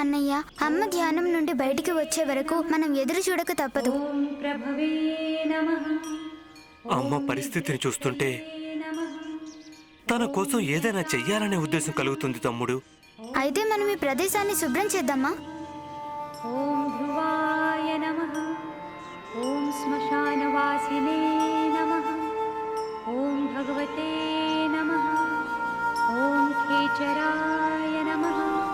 అన్నయ్య అమ్మ ధ్యానం నుండి బయటికి వచ్చే వరకు మనం ఎదురు చూడక తప్పదు. ఓం ప్రభవే నమః. అమ్మ పరిస్థితిని చూస్తుంటే తన కోసం ఏదైనా చెయ్యాలనే ఉద్దేశం కలుగుతుంది తమ్ముడు. అయితే మనం ఈ ప్రదేశాన్ని శుభ్రం చేద్దామా? ఓం ధ్రువాయ నమః. ఓం శ్మశానవాసినే నమః. ఓం భగవతే నమః. ॐ खेचराय नमः।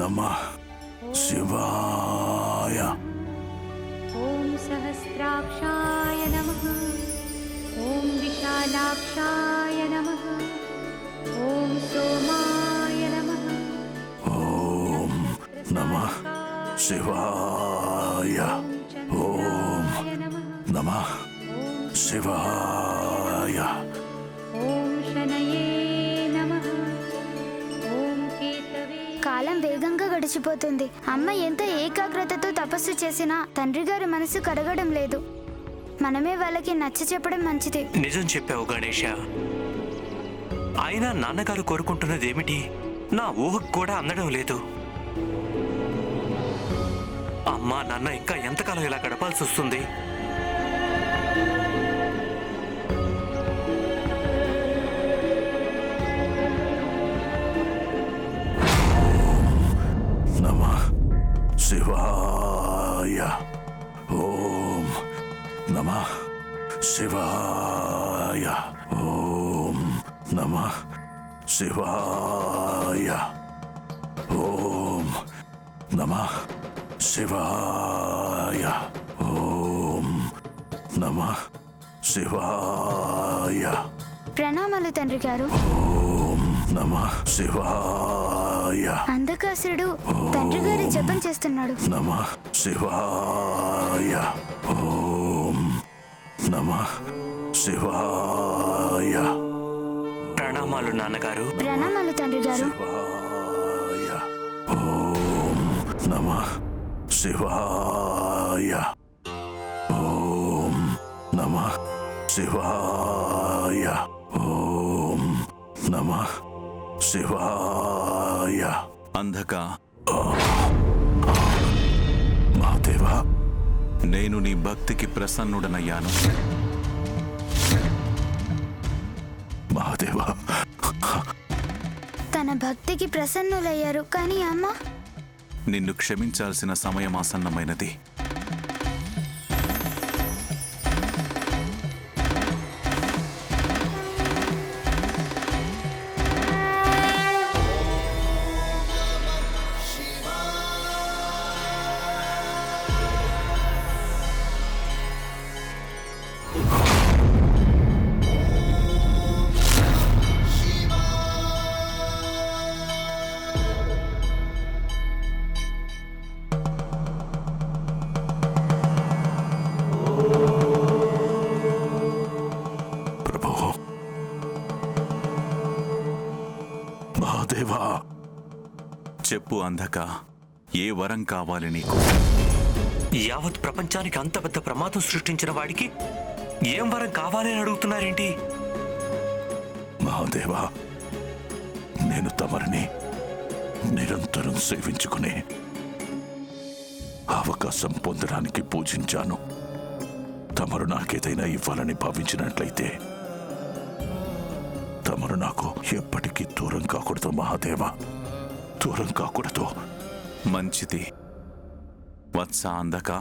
नमः शिवाय। ओम सहस्राक्षाय नमः। ओम विशालाक्षाय नमः। ओम सोमाय नमः। ओम नमः शिवाय। ओम नमः। शिवाय। వేగంగా అమ్మ ఎంత ఏకాగ్రతతో తపస్సు చేసినా తండ్రి గారి మనసు కడగడం లేదు. మనమే వాళ్ళకి నచ్చ చెప్పడం మంచిది. నిజం చెప్పావు గణేష. అయినా నాన్నగారు కోరుకుంటున్నది ఏమిటి? నా ఊహకు కూడా అందడం లేదు. అమ్మా నాన్న ఇంకా ఎంతకాలం ఇలా గడపాల్సి వస్తుంది? నమ శివాయ ఓం నమ శివాయ ఓం నమ శివాయ ఓం నమ శివాయ ప్రణామాలు తండ్రి గారు. ఓం నమ శివాయ అంధకాసురుడు తండ్రి గారి జపం చేస్తున్నాడు. నమ శివాయ ఓం నమ శివాయ. ప్రణామాలు నాన్నగారు. ప్రణామాలు తండ్రి గారు. శివాయ. ఓం నమ శివాయ. ఓం నమ శివాయ. ఓం నమ శివాయ. అంధక. మహాదేవా నేను నీ భక్తికి ప్రసన్నుడనయ్యాను. మహాదేవా. తన భక్తికి ప్రసన్నులయ్యారు కానీ అమ్మ. నిన్ను క్షమించాల్సిన సమయం ఆసన్నమైనది. చెప్పు అందక ఏ వరం కావాలి నీకు? యావత్ ప్రపంచానికి అంత పెద్ద ప్రమాదం సృష్టించిన వాడికి ఏం వరం కావాలి అని అడుగుతున్నారేంటి? మహాదేవా నేను తమరిని నిరంతరం సేవించుకునే అవకాశం పొందడానికి పూజించాను. తమరు నాకేదైనా ఇవ్వాలని భావించినట్లయితే తమరు నాకు ఎప్పటికీ దూరం కాకూడదు మహాదేవా. దూరం కాకూడదు. మంచిది. వత్స అందక.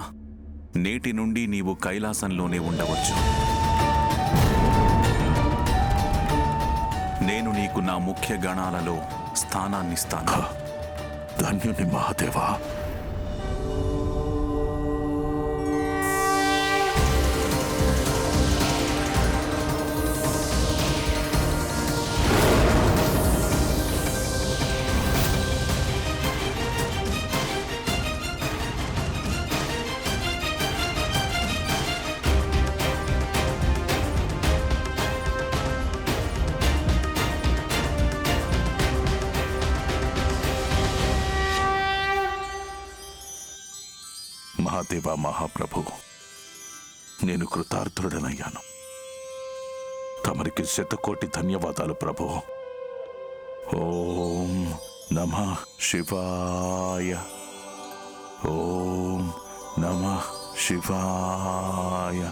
నేటి నుండి నీవు కైలాసంలోనే ఉండవచ్చు. నేను నీకు నా ముఖ్య గణాలలో స్థానాన్నిస్తాను. ధన్యుని మహాదేవా. మహాదేవ మహాప్రభు నేను కృతార్థుడనయ్యాను. తమరికి శతకోటి ధన్యవాదాలు ప్రభు. ఓం నమ శివాయ. ఓం నమ శివాయ.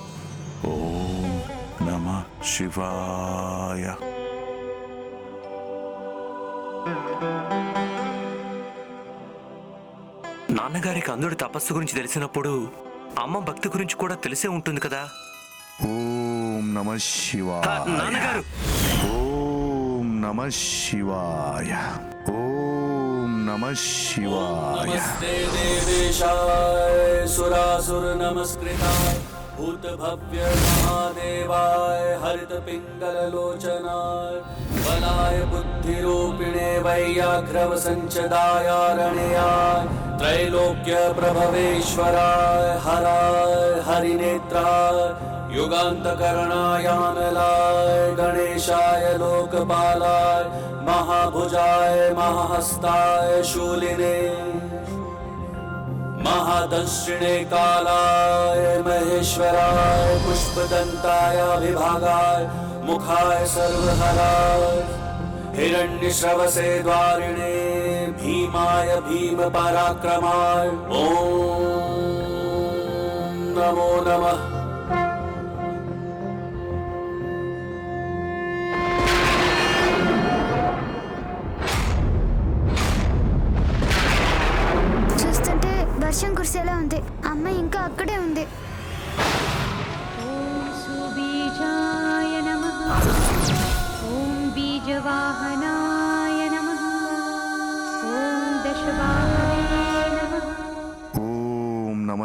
ఓం నమ శివాయ. నాన్నగారికి అందుడి తపస్సు గురించి తెలిసినప్పుడు అమ్మ భక్తి గురించి కూడా తెలిసే ఉంటుంది కదా. ఓం నమ శివాయ. నాన్నగారు! ఓం నమ శివాయ. ఓం నమ శివాయ. సురాసుర నమస్కృతాయ భూత భవ్య మహాదేవాయ హరిత పింగళ లోచనాయ బలాయ బుద్ధిరూపిణే వైయాఘ్రవ సంచదాయారణయాయ वैयाघ्रवसञ्चदायारणयाय त्रैलोक्यप्रभवेश्वराय हराय हरिनेत्राय, युगान्तकरणायानलाय, गणेशाय, लोकपालाय, महाभुजाय, महाहस्ताय, शूलिने, महादंशिणे कालाय, महेश्वराय, पुष्पदन्ताय विभागाय मुखाय सर्वहराय, हिरण्यश्रवसे द्वारिणे భీమాయ భీమ పరాక్రమాయ ఓం నమో నమ చూస్తుంటే వర్షం కురిసేలా ఉంది. అమ్మ ఇంకా అక్కడే ఉంది. ఓం బీజవాహనా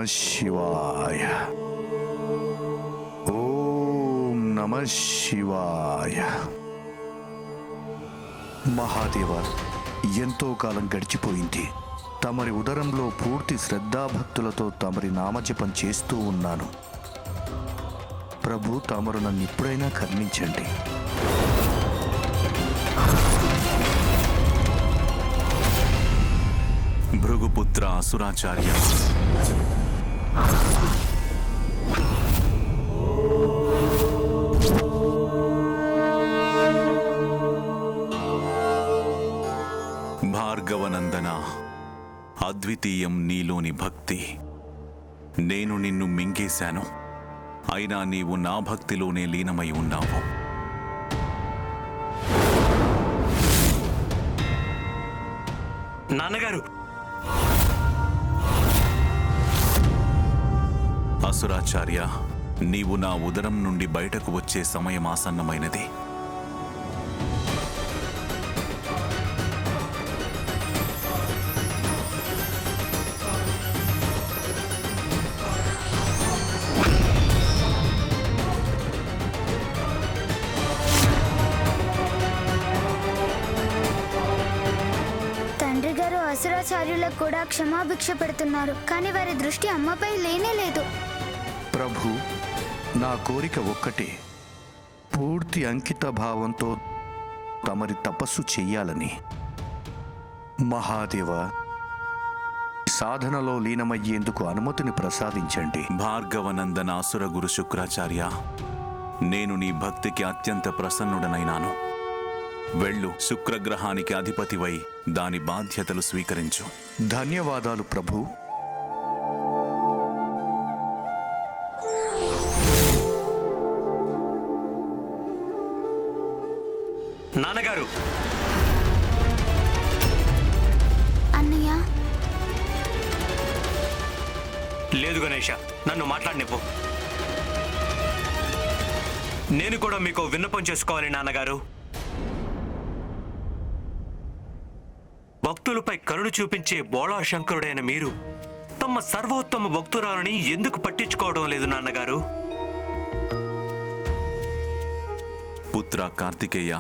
నమ శివాయ ఓం నమ శివాయ మహాదేవ ఎంతో కాలం గడిచిపోయింది. తమరి ఉదరంలో పూర్తి శ్రద్ధాభక్తులతో తమరి నామజపం చేస్తూ ఉన్నాను. ప్రభు తమరు నన్ను ఇప్పుడైనా కర్మించండి భృగుపుత్ర అసురాచార్య. భార్గవనందన అద్వితీయం నీలోని భక్తి. నేను నిన్ను మింగేశాను. అయినా నీవు నా భక్తిలోనే లీనమై ఉన్నావు. నాన్నగారు! అసురాచార్య నీవు నా ఉదరం నుండి బయటకు వచ్చే సమయం ఆసన్నమైనది. తండ్రి గారు అసురాచార్యులకు కూడా క్షమాభిక్ష పెడుతున్నారు కానీ వారి దృష్టి అమ్మపై లేనే లేదు. ప్రభు నా కోరిక ఒక్కటే. పూర్తి అంకిత భావంతో తమరి తపస్సు చెయ్యాలని. మహాదేవ సాధనలో లీనమయ్యేందుకు అనుమతిని ప్రసాదించండి. భార్గవనందన అసుర గురు శుక్రాచార్య నేను నీ భక్తికి అత్యంత ప్రసన్నుడనైనాను. వెళ్ళు శుక్రగ్రహానికి అధిపతివై దాని బాధ్యతలు స్వీకరించు. ధన్యవాదాలు ప్రభు. నాన్నగారు. అన్నయ్య. లేదు గణేష నన్ను మాట్లాడినివ్వు. నేను కూడా మీకు విన్నపం చేసుకోవాలి నాన్నగారు. భక్తులపై కరుణ చూపించే బోళా శంకరుడైన మీరు తమ సర్వోత్తమ భక్తురాలని ఎందుకు పట్టించుకోవడం లేదు నాన్నగారు? పుత్ర కార్తికేయ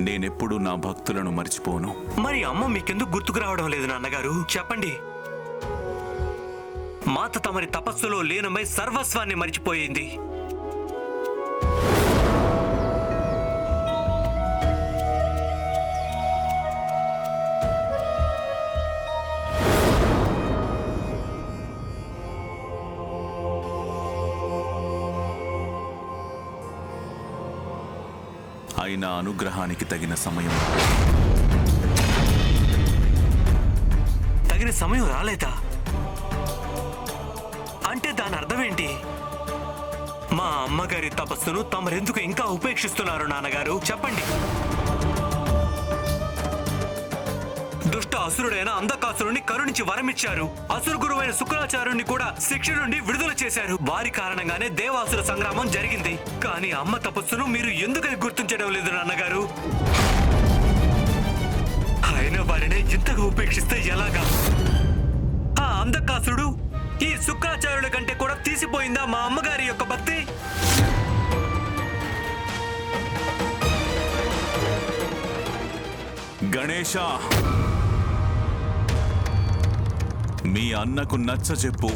నేనెప్పుడూ నా భక్తులను మర్చిపోను. మరి అమ్మ మీకెందుకు గుర్తుకు రావడం లేదు నాన్నగారు? చెప్పండి. మాత తమరి తపస్సులో లీనమై సర్వస్వాన్ని మరిచిపోయింది. అనుగ్రహానికి తగిన సమయం. తగిన సమయం రాలేదా? అంటే దాని అర్థం ఏంటి? మా అమ్మగారి తపస్సును తమరెందుకు ఇంకా ఉపేక్షిస్తున్నారు నాన్నగారు? చెప్పండి. అసురుడైన అంధకాసురుణ్ణి కరుణించి వరమిచ్చారు. అసురు గురువైన శుక్రాచార్యుని కూడా శిక్ష నుండి విడుదల చేశారు. వారి కారణంగానే దేవాసుర సంగ్రామం జరిగింది. కానీ అమ్మ తపస్సును మీరు ఎందుకని గుర్తించడం లేదు నాన్నగారు? అయిన వారిని ఇంతగా ఉపేక్షిస్తే ఎలాగా? ఆ అంధకాసురుడు ఈ శుక్రాచార్యుల కంటే కూడా తీసిపోయిందా మా అమ్మగారి యొక్క భక్తి? గణేశ! మీ అన్నకు నచ్చ చెప్పు.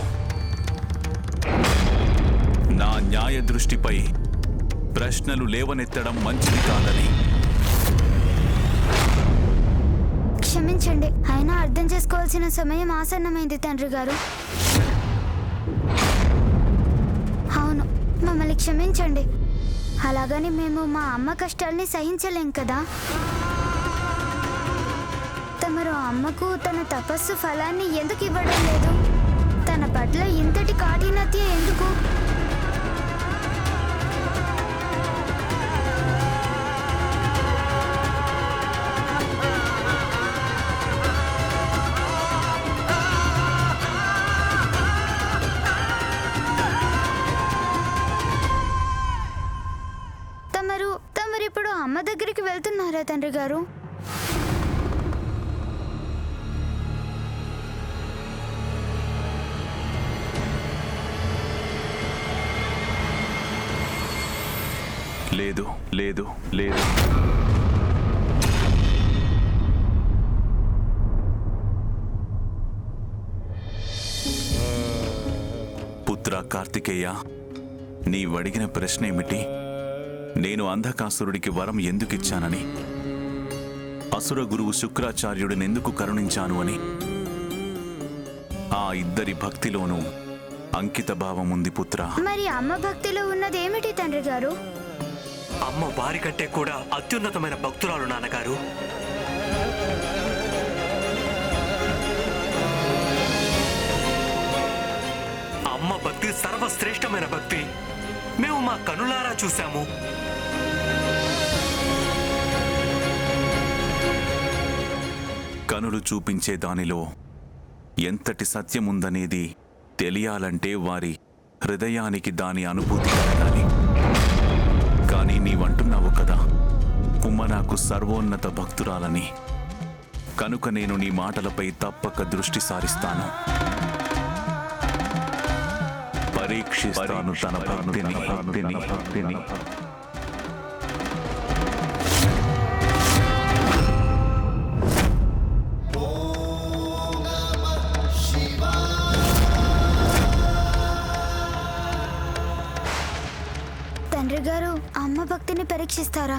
నా న్యాయ దృష్టిపై ప్రశ్నలు లేవనెత్తడం మంచిది కాదని. క్షమించండి అయినా అర్థం చేసుకోవాల్సిన సమయం ఆసన్నమైంది తండ్రి గారు. అవును మమ్మల్ని క్షమించండి. అలాగని మేము మా అమ్మ కష్టాల్ని సహించలేం కదా? మరో అమ్మకు తన తపస్సు ఫలాన్ని ఎందుకు ఇవ్వడం లేదు? తన పట్ల ఇంతటి కాఠినత్య ఎందుకు? తమరు తమరు ఇప్పుడు అమ్మ దగ్గరికి వెళ్తున్నారా తండ్రి గారు? పుత్ర కార్తికేయ నీవడిగిన ప్రశ్న ఏమిటి నేను అంధకాసురుడికి వరం ఎందుకిచ్చానని? అసుర గురువు శుక్రాచార్యుడిని ఎందుకు కరుణించాను అని? ఆ ఇద్దరి భక్తిలోనూ అంకిత భావం ఉంది పుత్ర. మరి అమ్మ భక్తిలో ఉన్నది ఏమిటి తండ్రి గారు అమ్మ వారి కంటే కూడా అత్యున్నతమైన భక్తురాలు నాన్నగారు. అమ్మ భక్తి సర్వశ్రేష్టమైన భక్తి. మేము మా కనులారా చూశాము. కనులు చూపించే దానిలో ఎంతటి సత్యముందనేది తెలియాలంటే వారి హృదయానికి దాని అనుభూతి కలగాలి కానీ నీవంటున్నావు కదా కుమ్మ నాకు సర్వోన్నత భక్తురాలని. కనుక నేను నీ మాటలపై తప్పక దృష్టి సారిస్తాను. పరీక్షిస్తాను తన భక్తిని భక్తిని భక్తిని. తండ్రి గారు అమ్మ భక్తిని పరీక్షిస్తారా?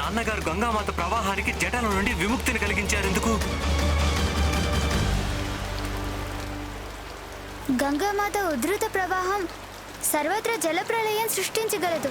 నాన్నగారు గంగామాత ప్రవాహానికి జటల నుండి విముక్తిని కలిగించారెందుకు? గంగామాత ఉధృత ప్రవాహం సర్వత్రా జలప్రలయం సృష్టించగలదు.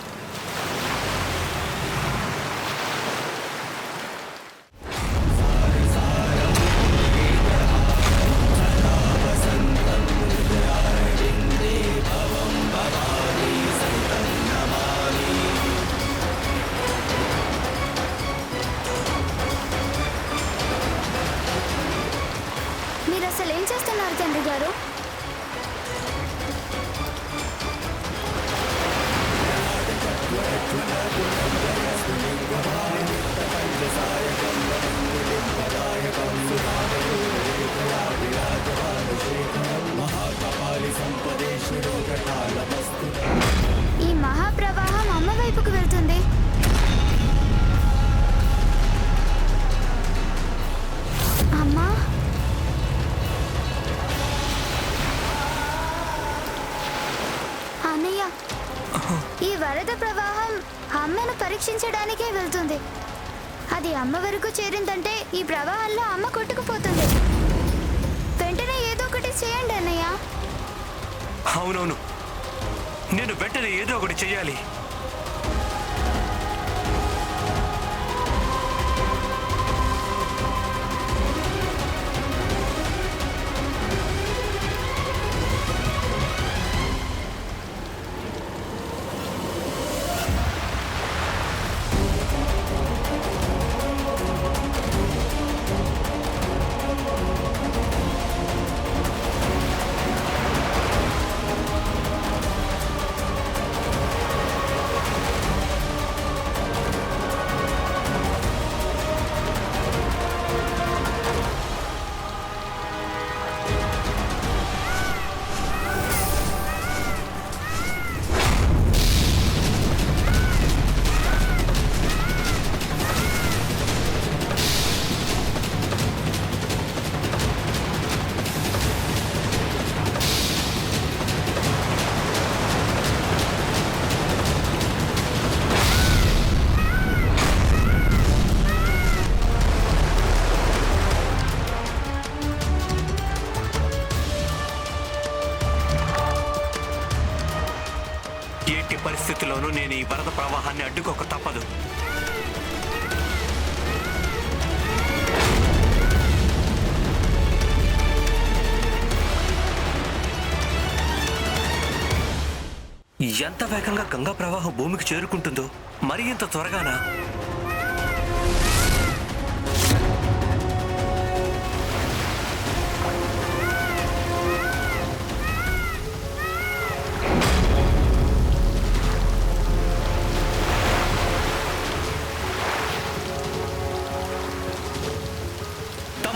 అసలు ఏం చేస్తున్నారు తండ్రి గారు? ఈ మహాప్రవాహం అమ్మ వైపుకు వెళ్తుంది. వరద ప్రవాహం అమ్మను పరీక్షించడానికే వెళ్తుంది. అది అమ్మ వరకు చేరిందంటే ఈ ప్రవాహంలో అమ్మ కొట్టుకుపోతుంది. వెంటనే ఏదో ఒకటి చేయండి అన్నయ్య. అవునవును. నేను వెంటనే ఏదో ఒకటి చేయాలి. ఎట్టి పరిస్థితుల్లోనూ నేను ఈ వరద ప్రవాహాన్ని అడ్డుకోక తప్పదు. ఎంత వేగంగా గంగా ప్రవాహం భూమికి చేరుకుంటుందో మరి ఇంత త్వరగానా?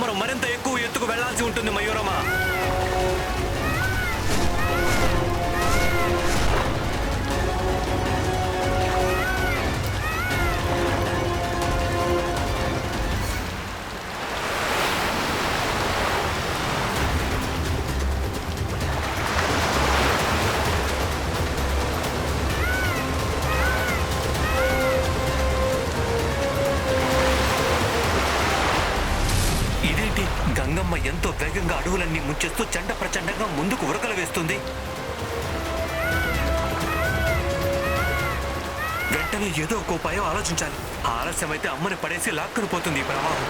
మనం మరింత ఎక్కువ ఎత్తుకు వెళ్ళాల్సి ఉంటుంది మయూరమా? ఏదో ఒక ఉపాయం ఆలోచించాలి. ఆలస్యమైతే అమ్మని పడేసి లాక్కుని పోతుంది ఈ ప్రవాహం.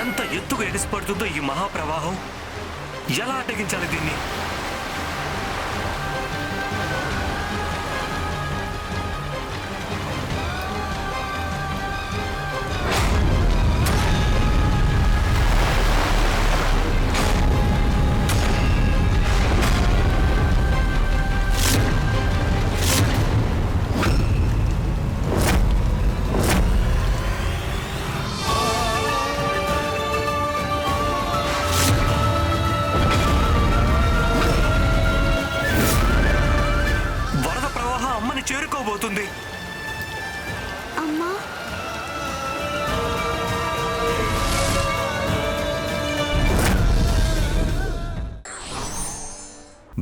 ఎంత ఎత్తుగా ఎడిసిపడుతుందో ఈ మహాప్రవాహం. ఎలా అడ్డగించాలి దీన్ని?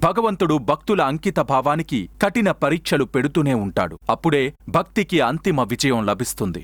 భగవంతుడు భక్తుల అంకిత భావానికి కఠిన పరీక్షలు పెడుతూనే ఉంటాడు. అప్పుడే భక్తికి అంతిమ విజయం లభిస్తుంది.